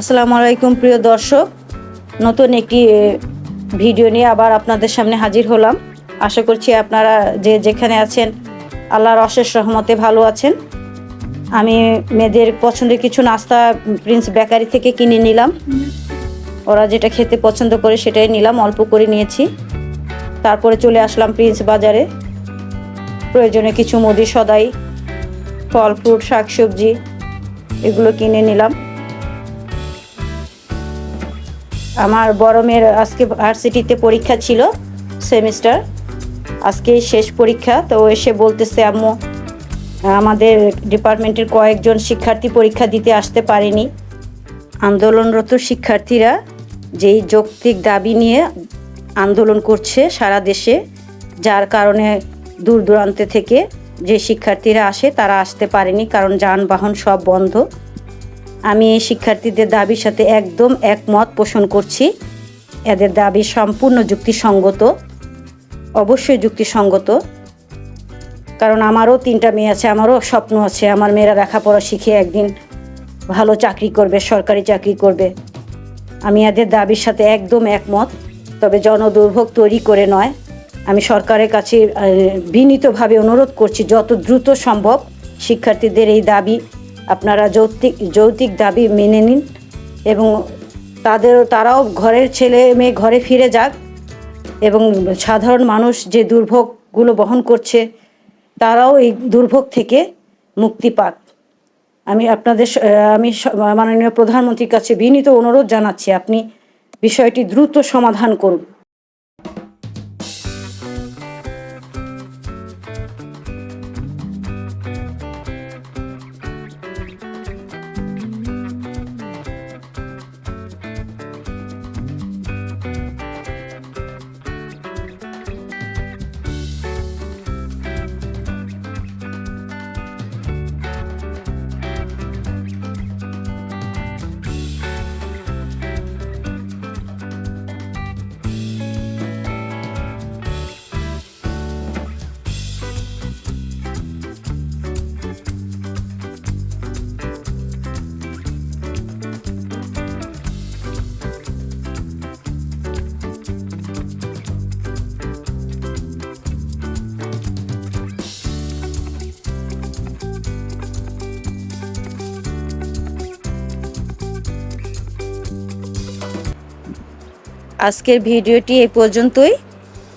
আসসালামু আলাইকুম, প্রিয় দর্শক। নতুন একটি ভিডিও নিয়ে আবার আপনাদের সামনে হাজির হলাম। আশা করছি আপনারা যে যেখানে আছেন, আল্লাহর অশেষ রহমতে ভালো আছেন। আমি মেয়েদের পছন্দের কিছু নাস্তা প্রিন্স বেকারি থেকে কিনে নিলাম। ওরা যেটা খেতে পছন্দ করে সেটাই নিলাম, অল্প করে নিয়েছি। তারপরে চলে আসলাম প্রিন্স বাজারে। প্রয়োজনে কিছু মুদি সদাই, ফল, ফ্রুট, শাকসবজি, এগুলো কিনে নিলাম। আমার বড় মেয়ের আজকে ভার্সিটিতে পরীক্ষা ছিল, সেমিস্টার। আজকে শেষ পরীক্ষা, তো এসে বলতেছে, আম্মু, আমাদের ডিপার্টমেন্টের কয়েকজন শিক্ষার্থী পরীক্ষা দিতে আসতে পারেনি। আন্দোলনরত শিক্ষার্থীরা যেই যৌক্তিক দাবি নিয়ে আন্দোলন করছে সারা দেশে, যার কারণে দূর দূরান্তে থেকে যে শিক্ষার্থীরা আসে, তারা আসতে পারেনি, কারণ যানবাহন সব বন্ধ। আমি এই শিক্ষার্থীদের দাবির সাথে একদম একমত পোষণ করছি। এদের দাবি সম্পূর্ণ যুক্তিসঙ্গত, অবশ্যই যুক্তিসঙ্গত। কারণ আমারও তিনটা মেয়ে আছে, আমারও স্বপ্ন আছে, আমার মেয়েরা লেখাপড়া শিখে একদিন ভালো চাকরি করবে, সরকারি চাকরি করবে। আমি এদের দাবির সাথে একদম একমত, তবে জনদুর্ভোগ তৈরি করে নয়। আমি সরকারের কাছে বিনীতভাবে অনুরোধ করছি, যত দ্রুত সম্ভব শিক্ষার্থীদের এই দাবি আপনারা যৌক্তিক যৌক্তিক দাবি মেনে নিন এবং তাদের তারাও ঘরের ছেলে মেয়ে ঘরে ফিরে যাক এবং সাধারণ মানুষ যে দুর্ভোগগুলো বহন করছে, তারাও এই দুর্ভোগ থেকে মুক্তি পাক। আমি আপনাদের আমি মাননীয় প্রধানমন্ত্রীর কাছে বিনীত অনুরোধ জানাচ্ছি, আপনি বিষয়টি দ্রুত সমাধান করুন। আজকের ভিডিওটি এই পর্যন্তই।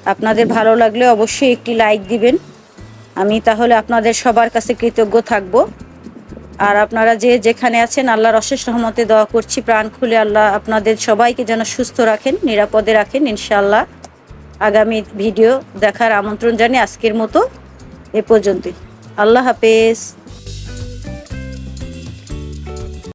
আপনাদের ভালো লাগলে অবশ্যই একটি লাইক দিবেন। আমি তাহলে আপনাদের সবার কাছে কৃতজ্ঞ থাকব। আর আপনারা যে যেখানে আছেন, আল্লাহর অশেষ রহমতে দোয়া করছি, প্রাণ খুলে আল্লাহ আপনাদের সবাইকে যেন সুস্থ রাখেন, নিরাপদে রাখেন, ইনশাআল্লাহ। আগামী ভিডিও দেখার আমন্ত্রণ জানিয়ে আজকের মতো এ পর্যন্তই। আল্লাহ হাফেজ।